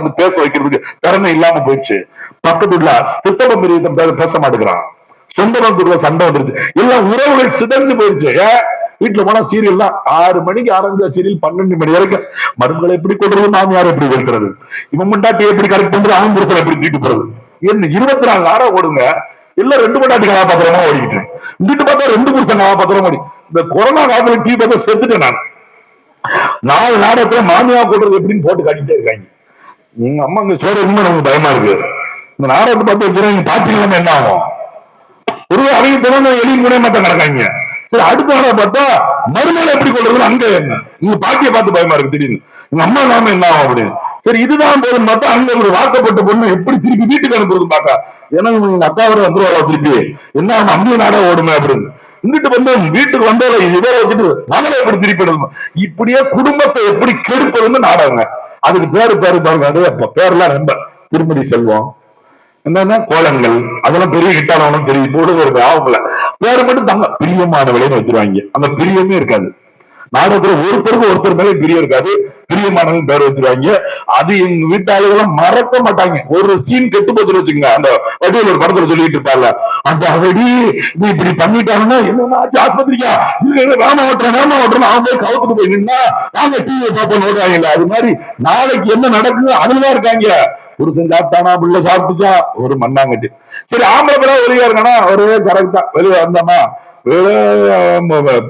உட்காந்து பேச வைக்கிறதுக்கு திறமை இல்லாம போயிடுச்சு. பக்கத்துல சித்தம்பம் பெரிய பேச மாட்டேங்கிறான். சொந்த சண்டை வந்துருச்சு. எல்லாம் உறவுகள் சிதைஞ்சு போயிருச்சு. வீட்டுல போனா சீரியல் தான். ஆறு மணிக்கு ஆரம்பிச்ச சீரியல் பன்னெண்டு மணி வரைக்கும். மருமகளை எப்படி கொள்றது மாமியார் எப்படி வெளுக்கிறது இவன் முண்டாட்டி எப்படி கரெக்ட் பண்றது அவன் புருஷனை எப்படி தீட்டு போறது என்ன இருபத்தி நாலு நேரம் ஓடுங்க. எல்லாம் ரெண்டு மண்டாட்டி கதாபாத்திரமா ஓடிக்கிட்டு. இங்கிட்டு பார்த்தா ரெண்டு புருஷன் கதாபாத்திரம் ஓடி. இந்த கொரோனா காலத்துல டீ பார்த்தா செத்துட்டேன் நான். நாலு நேரத்துல மாமியா கொடுறது எப்படின்னு போட்டு காட்டிட்டே இருக்காங்க. எங்க அம்மா இங்க சோறு இன்னும் நமக்கு பயமா இருக்கு. இந்த நாடகத்தை பார்த்து வச்சுருவாங்க பாத்தீங்கன்னா என்ன ஆகும்? ஒரு அவங்க திறந்து எலி கூட மட்டும் கிடக்காங்க. சரி அடுத்த நாளை பார்த்தா மறுநாள் எப்படி கொள்றது அங்க என்ன? இங்க பாக்கிய பார்த்து பயமா இருக்கு திடீர்னு. உங்க அம்மா நாம என்ன ஆகும் அப்படின்னு. சரி இதுதான் போதும் பார்த்தா அங்க ஒரு வாக்கப்பட்ட பொண்ணு எப்படி திருப்பி வீட்டுக்கு அனுப்புறது பாக்கா ஏன்னா உங்க அக்கா வர வந்துருவாளா திருப்பி? என்ன அவன் அம்பிய நாடா ஓடுமே அப்படின்னு. இங்கிட்டு வந்து வீட்டுக்கு வந்தவளை இதை வச்சுட்டு மகளை எப்படி திருப்பி இப்படியே குடும்பத்தை எப்படி கெடுப்பதுன்னு நாடகங்க. அதுக்கு பேரு பேரு பாருங்க அது பேர்லாம் ரொம்ப. திருமதி செல்வம். என்னன்னா? கோலங்கள். அதெல்லாம் பெரிய ஹிட்டானவனும் தெரியும். போடுவது ஒரு ஆகல பேரு மட்டும் தங்க பிரியமானவளைன்னு வச்சிருவாங்க. அந்த பிரியமே இருக்காது. நாடகத்துல ஒருத்தருக்கு ஒருத்தர் மேலே பிரியம் இருக்காது. பிரியமானவன் பேர் வச்சிருவாங்க. அது எங்க வீட்டு ஆளுகளும் மறக்க மாட்டாங்க. ஒரு சீன் கெட்டு போச்சுன்னு வச்சுங்க அந்த வடிவில் ஒரு படத்துல சொல்லிட்டு இருப்பாங்க அந்த அவடி நீ இப்படி பண்ணிட்டாங்கன்னா என்ன ஆஸ்பத்திரிக்கா? ராம ஓட்டுறேன் ராம ஓட்டுறேன்? அவன் போய் கவுத்துட்டு போய் நின்னா நாங்க டிவியை பார்ப்போம் ஓடுறாங்கல்ல. அது மாதிரி நாளைக்கு என்ன நடக்குது அதுலதான் இருக்காங்க. புருஷன் சாப்பிட்டானா பிள்ளை சாப்பிட்டுச்சா? ஒரு மண்ணாங்கட்டு. சரி ஆம்பளை பிள்ளை வெளியே இருக்கானா ஒரே கரெக்டா வெளியே வந்தாமா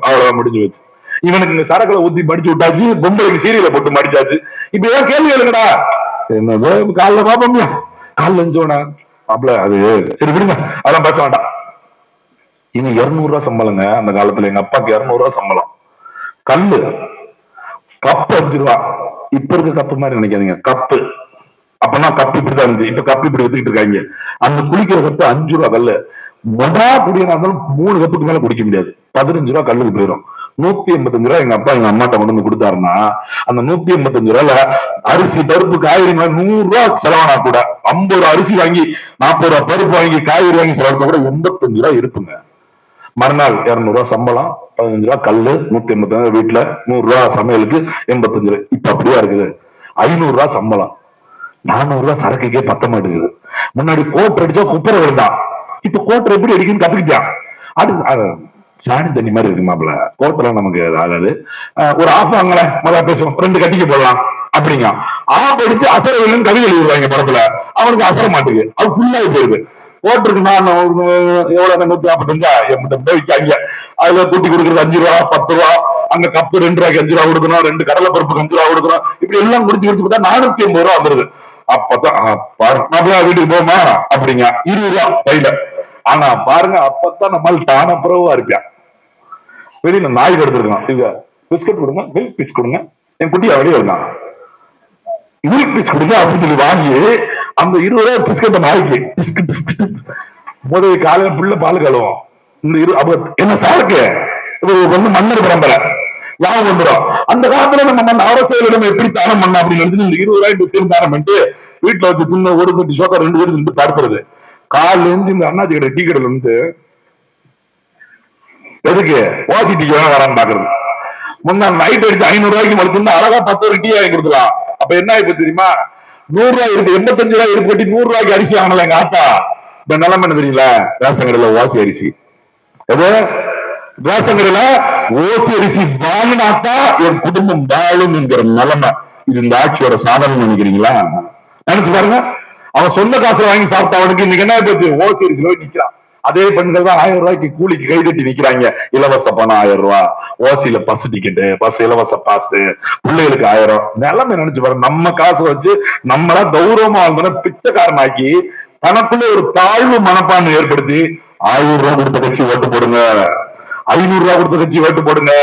அவ்வளவு முடிஞ்சு வச்சு இவனுக்கு இந்த சரக்குல ஊத்தி மடிச்சு விட்டாச்சு பொம்பளைக்கு சீரியல போட்டு மடிச்சாச்சு. இப்ப ஏன் கேள்வி எழுங்கடா என்னது? காலைல பாப்போம்யா காலில் எஞ்சோனா மாப்பிள அது சரி விடுங்க. அதெல்லாம் பேச வேண்டாம். இன்னும் இருநூறு ரூபா சம்பளங்க அந்த காலத்துல எங்க அப்பாக்கு இருநூறு ரூபா சம்பளம். கல்லு. கப்பு அஞ்சு ரூபா. இப்ப இருக்க கப்பு மாதிரி நினைக்காதீங்க. கப்பு. அப்பனா கப்பு இப்படிதான் இருந்துச்சு. இப்ப கப்பு இப்படி வித்துக்கிட்டு இருக்காங்க. அந்த குளிக்கிற கப்பு அஞ்சு ரூபா கல்லு. மொதா குடியா இருந்தாலும் மூணு கப்புக்கு மேல குடிக்க முடியாது. பதினஞ்சு ரூபா கல்லுக்கு போயிடும் நூத்தி எண்பத்தஞ்சு ரூபா எங்க அப்பா எங்க அம்மாட்ட கொண்டு வந்து கொடுத்தாருன்னா அந்த நூத்தி எண்பத்தஞ்சு ரூபால அரிசி பருப்பு காய்கறி நூறு ரூபா செலவானா கூட. ஐம்பது ரூபா அரிசி வாங்கி நாற்பது ரூபா பருப்பு வாங்கி காய்கறி வாங்கி செலவழிச்சா கூட எண்பத்தஞ்சு ரூபா இருக்குங்க. மறுநாள் இருநூறு ரூபா சம்பளம் பதினஞ்சு ரூபா கல்லு நூத்தி எண்பத்தஞ்சு வீட்டுல நூறு ரூபா சமையலுக்கு எண்பத்தஞ்சு ரூபா இப்ப அப்படியா இருக்குது. ஐநூறு ரூபா சம்பளம். நானூறு ரூபா சரக்குக்கே பத்த மாட்டேங்குது. முன்னாடி கோட்டர் அடிச்சா குப்பரை விழுந்தான். இப்ப கோட்டர் எப்படி அடிக்குன்னு கத்துக்கிட்டான். அது சாணி தண்ணி மாதிரி இருக்குமாப்ல மாப்பிள நமக்கு ஆகாது ஒரு ஆஃப் வாங்கல முதல்ல பேசுவோம். ரெண்டு கட்டிக்கு போடலாம் அப்படிங்க. ஆஃப் அடிச்சு அசர வில்லுன்னு கவிதை எழுதுவாங்க படத்துல. அவனுக்கு அசர மாட்டுக்கு. அது ஃபுல்லாகி போயிருது போட்டிருக்கு நான் எவ்வளவு நூத்தி நாற்பத்தஞ்சா எண்பத்தஞ்சா விற்காங்க. அதுல கூட்டி கொடுக்குறது அஞ்சு ரூபா பத்து ரூபா. அங்க கப்பு ரெண்டு ரூபாய்க்கு அஞ்சு ரூபா கொடுக்கணும் ரெண்டு கடலை பருப்புக்கு அஞ்சு ரூபா கொடுக்கணும். இப்படி எல்லாம் குடிச்சு குடிச்சு பார்த்தா நானூத்தி ஐம்பது ரூபா வந்துருது. அப்பதான் பாரு, வீட்டுக்கு போமா? அப்படிங்க. இருபது ரூபா கையில ஆனா பாருங்க அப்பதான் நம்மால் தான பிரபுவா இருப்பியா வெளியில நாய் எடுத்துருக்கான் இங்க பிஸ்கட் கொடுங்க மில்க் பீஸ் கொடுங்க. என் குட்டி அப்படியே இருந்தான் மில்க் பீஸ் கொடுங்க அப்படின்னு சொல்லி வாங்கி அந்த இருபது ரூபாய் பிஸ்கட் நாய்க்கு பிஸ்கட் பிஸ்கட் முதல்ல காலையில புள்ள பால் கழுவும். இந்த இரு அப்ப என்ன சாருக்கு இது வந்து மன்னர் பரம்பரை. யாரும் வந்துடும் அந்த காலத்துல நம்ம மண் அரசியலிடம் எப்படி தானம் பண்ண அப்படின்னு நினைச்சு இந்த இருபது ரூபாய் சேர்ந்து தானம் பண்ணிட்டு வீட்டுல வச்சு தின்ன ஒரு கட்டி சோக்கா ரெண்டு பேரும் நின்று படுத்துறது. காலைல இருந்து இந்த அண்ணாச்சி கடை டீ கடையில இருந்து எதுக்கு? ஓசி டீ வேணா வரான்னு பாக்குறது. முன்னா நைட் அடிச்சு ஐநூறு ரூபாய்க்கு மறுத்துருந்தா அழகா பத்து ஒரு டீ வாங்கி கொடுக்கலாம். அப்ப என்ன ஆயிப்போச்சு தெரியுமா? நூறு ரூபாய் இருக்கு எண்பத்தஞ்சு ரூபாய் இருக்கு கட்டி நூறு ரூபாய்க்கு அரிசி வாங்கல எங்க ஆத்தா? இந்த நிலைமை என்ன தெரியுங்களா? ரேஷன் கடையில ஓசி அரிசி. எது ரேஷன் கடையில ஓசி அரிசி வாங்கினாத்தா என் குடும்பம் வாழும் என்கிற நிலைமை. இது இந்த ஆட்சியோட சாதனை நினைக்கிறீங்களா? நினைச்சு பாருங்க. அவன் சொந்த காசை வாங்கி சாப்பிட்ட அவனுக்கு இன்னைக்கு என்ன போச்சு ஓசி அரிசியில போய் நிக்கிறான். அதே பெண்கள் தான் ஆயிரம் ரூபாய்க்கு கூலிக்கு கை கட்டி நிக்கிறாங்க. இலவச பணம் ஆயிரம் ரூபாய் ஓசியில பஸ் டிக்கெட்டு பஸ் இலவச பாஸ் பிள்ளைகளுக்கு ஆயிரம். நிலைமை நினைச்சு பாருங்க நம்ம காசு வச்சு நம்மளா கௌரவமா வாழ்ந்தோம்னா பிச்சைக்காரனாக்கி தனக்குள்ள ஒரு தாழ்வு மனப்பான்மை ஏற்படுத்தி ஆயிரம் ரூபாய் கொடுத்த கட்சி ஓட்டு போடுங்க. ஐநூறு ரூபாய் கொடுத்த கட்சி ஓட்டு போடுங்க.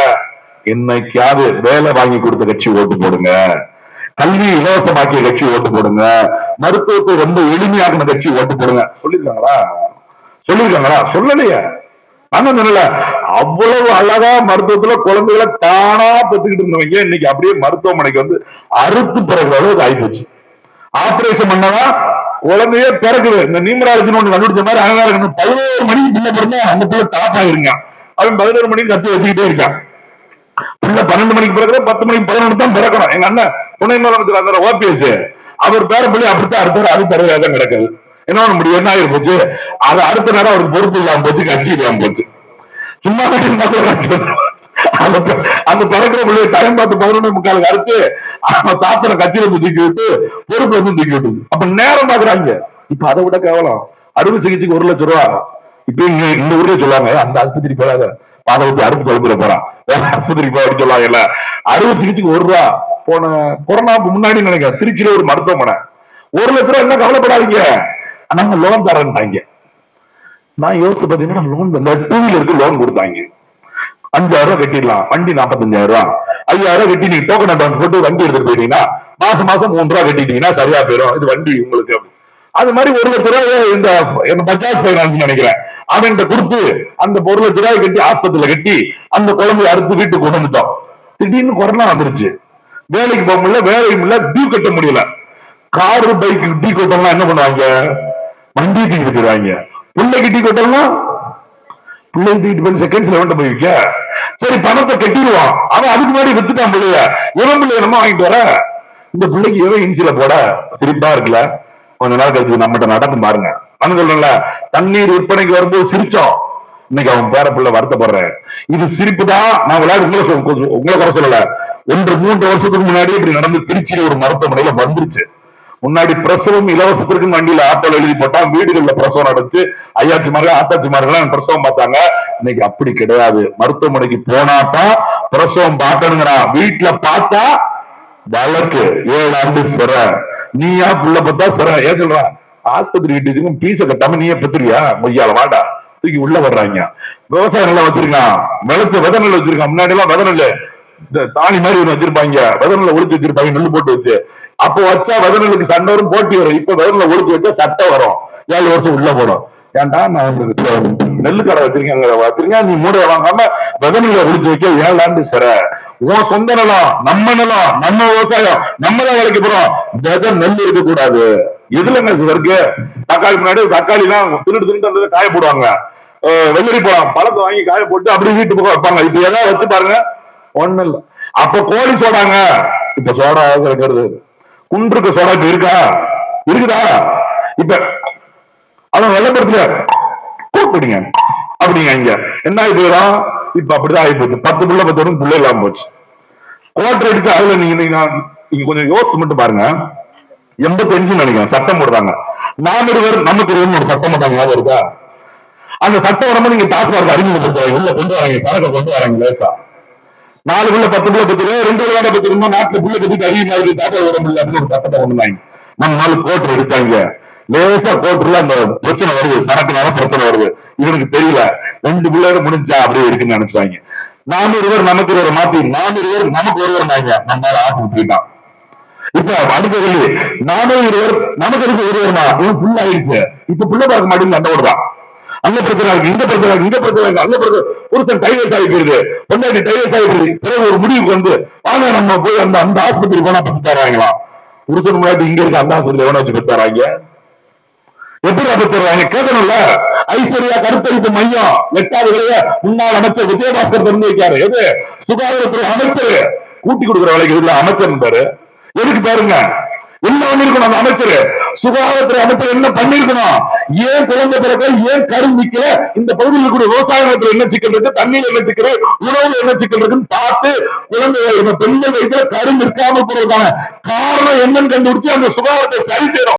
என்னைக்காவது வேலை வாங்கி கொடுத்த கட்சி ஓட்டு போடுங்க. கல்வி இலவசமாக்கிய கட்சி ஓட்டு போடுங்க. மருத்துவத்தை ரொம்ப எளிமையாக்கின கட்சி ஓட்டு போடுங்க சொல்லிருக்காங்களா சொல்லிருக்காங்களா சொல்லலையே. ஆனா சொல்லல. அவ்வளவு அழகா மருத்துவத்துல குழந்தைகளை தானா பெத்துக்கிட்டு இருந்தவங்க இன்னைக்கு அப்படியே மருத்துவமனைக்கு வந்து அறுத்து பிறகு அளவுக்கு ஆயிப்போச்சு. ஆபரேஷன் பண்ணவா? குழந்தையே பிறகுது இந்த நீமராஜன் ஒண்ணு கண்டுபிடிச்ச மாதிரி அழகா பதினோரு மணிக்கு பிள்ளை பிறந்தா அந்த பிள்ளை டாப் ஆயிருங்க. அவன் பதினோரு மணிக்கு கத்து வச்சுக்கிட்டே இருக்கான். பிள்ளை பன்னெண்டு மணிக்கு பிறகு பத்து மணிக்கு பதினொன்று தான் பிறக்கணும். எங்க அண்ணன் துணை முதலமைச்சர் அந்த ஓபிஎஸ். அவர் பேர பிள்ளை அப்படித்தான் அடுத்த அது தடவை தான் கிடக்குது என்ன பண்ண முடியும்? என்ன ஆயிரம் போச்சு? அது அடுத்த நேரம் அவருக்கு பொறுப்பு இல்லாம போச்சு கட்சி இல்லாம போச்சு. சும்மா இருந்தா அந்த பிறக்கிற பிள்ளைய டைம் பார்த்து பதினொன்று முக்கால் அறுத்து அவன் தாத்தனை கட்சியில தூக்கி விட்டு பொறுப்பு வந்து தூக்கி விட்டுது. அப்ப நேரம் பாக்குறாங்க. இப்ப அதை விட கேவலம். அறுவை சிகிச்சைக்கு ஒரு லட்சம் ரூபா. இப்ப இங்க இந்த ஊர்ல சொல்லுவாங்க அந்த ஆஸ்பத்திரி போறாத பாதை அறுப்பு குழம்புல போறான். வேற ஆஸ்பத்திரி போய் சொல்லுவாங்கல்ல. அறுவை சிகிச்சைக்கு ஒரு ரூபா. போன கொரோனாவுக்கு முன்னாடி நினைக்கிறேன். திருச்சியில ஒரு மருத்துவமனை. ஒரு லட்ச ரூபா என்ன கவலைப்படாதீங்க. நாங்க லோன் தரேன்ட்டாங்க. நான் யோசிச்சு பாத்தீங்கன்னா லோன் இந்த டூ வீலருக்கு லோன் கொடுத்தாங்க. அஞ்சாயிரம் ரூபாய் கட்டிடலாம். வண்டி நாற்பத்தஞ்சாயிரம் ரூபாய் ஐயாயிரம் ரூபாய் கட்டி நீங்க டோக்கன் அட்வான்ஸ் போட்டு வண்டி எடுத்துட்டு போயிட்டீங்கன்னா மாசம் மாசம் மூணு ரூபா கட்டிட்டீங்கன்னா சரியா போயிடும். இது வண்டி உங்களுக்கு அது மாதிரி ஒரு லட்ச ரூபாய் இந்த இந்த பஜாஜ் பைனான்ஸ் நினைக்கிறேன். அவன்கிட்ட கொடுத்து அந்த ஒரு லட்ச ரூபாய் கட்டி ஆஸ்பத்திரியில கட்டி அந்த குழந்தைய அறுத்து வீட்டுக்கு கொண்டு வந்துட்டோம். திடீர்னு கொரோனா வந்துருச்சு. வேலைக்கு போக முடியல வேலைக்கு முடியல டியூ கட்ட முடியல. காரு பைக் டீ கட்டலாம் என்ன பண்ணுவாங்க? வண்டி டீ கட்டிடுவாங்க. பிள்ளைக்கு டீ கொட்டலாம் பிள்ளைக்கு டீ போய் செகண்ட்ஸ்ல வேண்ட போய் வைக்க. சரி பணத்தை கட்டிடுவான் அவன் அதுக்கு முன்னாடி வித்துட்டான் பிள்ளைய. இவன் பிள்ளை என்னமோ வாங்கிட்டு வர. இந்த பிள்ளைக்கு எவன் இன்சில போட சிரிப்பா இருக்குல்ல? கொஞ்ச நாள் கழிச்சு நம்மகிட்ட நடந்து பாருங்க. நான் சொல்றேன்ல தண்ணீர் விற்பனைக்கு வரும்போது சிரிச்சோம். இன்னைக்கு அவன் பேர பிள்ளை வருத்தப்படுறேன் இது சிரிப்பு தான். நான் விளையாடு உங்களை உங்களை குறை சொல்லல. ஒன்று மூன்று வருஷத்துக்கு முன்னாடி இப்படி நடந்து திருச்சியில ஒரு மருத்துவமனையில வந்துருச்சு. முன்னாடி பிரசவம் இலவசத்திற்கு வண்டியில ஆட்டோல எழுதி போட்டா வீடுகள்ல பிரசவம் நடந்துச்சு. ஐயாச்சிமார்கள் ஆத்தாச்சிமார்கள் பிரசவம் பார்த்தாங்க? இன்னைக்கு அப்படி கிடையாது. மருத்துவமனைக்கு போனாதான் பிரசவம் பார்க்கணுங்கிறான் வீட்டுல பார்த்தா வழக்கு. ஏழு ஆண்டு சிற. நீயா புள்ள பார்த்தா சிற. ஏன் சொல்றான் ஆஸ்பத்திரி கிட்டதுக்கும் பீச கட்டாம நீயே பெத்துறியா மொய்யால வாடா. தூக்கி உள்ள வர்றாங்க. விவசாயம் நல்லா வச்சிருக்கான். விளைச்ச வித நெல் வச்சிருக்கான். முன்னாடி எல்லாம் வித நெல் தாலி மாதிரி ஒண்ணு வச்சிருப்பாங்க. வித நெல்ல வச்சிருப்பாங்க நெல் போட்டு வச்சு. அப்போ வச்சா வித சண்டை வரும் போட்டி வரும். இப்ப வித நெல்ல வச்சா சட்டை வரும். ஏழு வருஷம் உள்ள போடும். ஏன்டா நான் உங்களுக்கு நெல்லு கடை வச்சிருக்கேன் வச்சிருக்கேன். நீ மூட வாங்காம வித ஒழிச்சு வைக்க ஏழாண்டு சிற. உன் சொந்த நிலம் நம்ம நிலம் நம்ம விவசாயம் நம்ம தான் வேலைக்கு போறோம். வித நெல் இருக்க கூடாது எதுலங்க இருக்கு? தக்காளி முன்னாடி தக்காளி எல்லாம் திருட்டு திருட்டு அந்த காய போடுவாங்க. வெள்ளரி பழம் பழத்தை வாங்கி காய போட்டு அப்படியே வீட்டு பக்கம் வைப்பாங்க. இப்ப ஏதாவது வச்சு பாருங்க. ஒண்ணு இல்ல. அப்ப கோழி சோடாங்க. இப்ப சோடா இருக்கிறது குன்றுக்கு சோடா இப்ப இருக்கா? இருக்குதா? இப்ப அதான் வெள்ளப்படுத்துல கூப்பிடுங்க அப்படிங்க இங்க. என்ன ஆகி போயிடும்? இப்ப அப்படிதான் ஆகி போச்சு. பத்து பிள்ளை பத்து பிள்ளை இல்லாம போச்சு. கோட்டை எடுத்து அதுல நீங்க நீங்க கொஞ்சம் யோசிச்சு மட்டும் பாருங்க. எண்பத்தஞ்சு நினைக்கிறேன். சட்டம் போடுறாங்க. நாம் இருவர் நமக்கு இருவர் ஒரு சட்டம் போட்டாங்க. ஞாபகம் இருக்கா? அந்த சட்டம் வரும்போது நீங்க டாஸ்மார்க் அறிமுகப்படுத்துவாங்க உள்ள கொண்டு வராங்க. சரக்கு கொண்டு வராங்க லேசா. நாலு புள்ள பத்து புள்ள பத்து ரூபா ரெண்டு ரூபா பத்து ரூபா நாட்டுல புள்ள கட்டிட்டு அதிகமா இருக்கு தாத்தா விட இல்ல அப்படின்னு ஒரு பக்கத்தை கொண்டு வந்தாங்க. நம்ம நாலு கோட்டர் எடுத்தாங்க லேசா கோட்டர்ல அந்த பிரச்சனை வருது. சரக்குனால பிரச்சனை வருது. இவனுக்கு தெரியல. ரெண்டு பிள்ளையோட முடிஞ்சா அப்படியே இருக்குன்னு நினைச்சாங்க. நானூறு இருவர் நமக்கு ஒரு மாத்தி நானூறு இருவர் நமக்கு ஒருவர் நாங்க நம்ம ஆசை விட்டுட்டான் இப்ப அடுத்த கேள்வி நானூறு இருவர் நமக்கு இருக்கு ஒருவர்மா இவன் புள்ள ஆயிடுச்சு. இப்ப புள்ள பார்க்க மாட்டேங்குது அந்த ஓடுறான் அங்க பிரச்சனை இருக்கு இந்த பிரச்சனை இருக்கு இந்த பிரச்சனை இருக்கு. அங்க பிரச்சனை ஒருத்தன் டைவர்ஸ் ஆகி போயிருது. பொண்டாட்டி டைவர்ஸ் ஆகி போயிருது. பிறகு ஒரு முடிவுக்கு வந்து வாங்க நம்ம போய் அந்த அந்த ஆஸ்பத்திரி போனா பத்து தராங்களாம் ஒருத்தன் முன்னாடி இங்க இருக்க அந்த ஆஸ்பத்திரி எவனை வச்சு பத்து தராங்க எப்படி அப்ப தருவாங்க கேட்கணும்ல? ஐஸ்வர்யா கருத்தரிப்பு மையம். எட்டாவது விலைய முன்னாள் அமைச்சர் விஜயபாஸ்கர் திறந்து வைக்காரு எது? சுகாதாரத்துறை அமைச்சர். கூட்டி கொடுக்குற வேலைக்கு இதுல அமைச்சர் பாரு. எதுக்கு பாருங்க? என்ன பண்ணிருக்கணும் அந்த அமைச்சர். சுகாதாரத்துறை அமைச்சர் என்ன பண்ணிருக்கணும் ஏன் குழந்தை பிறக்க ஏன் கரு நிக்கல இந்த பகுதியில் இருக்கக்கூடிய நிலத்தில் என்ன சிக்கல் இருக்கு? தண்ணீர் என்ன சிக்கல் உணவுல என்ன சிக்கல் இருக்குன்னு பார்த்து குழந்தைகள் பெண்கள் வயிற்றுல கரு நிற்காம போறதுக்கான காரணம் என்னன்னு கண்டுபிடிச்சு அந்த சுகாதாரத்தை சரி செய்யணும்.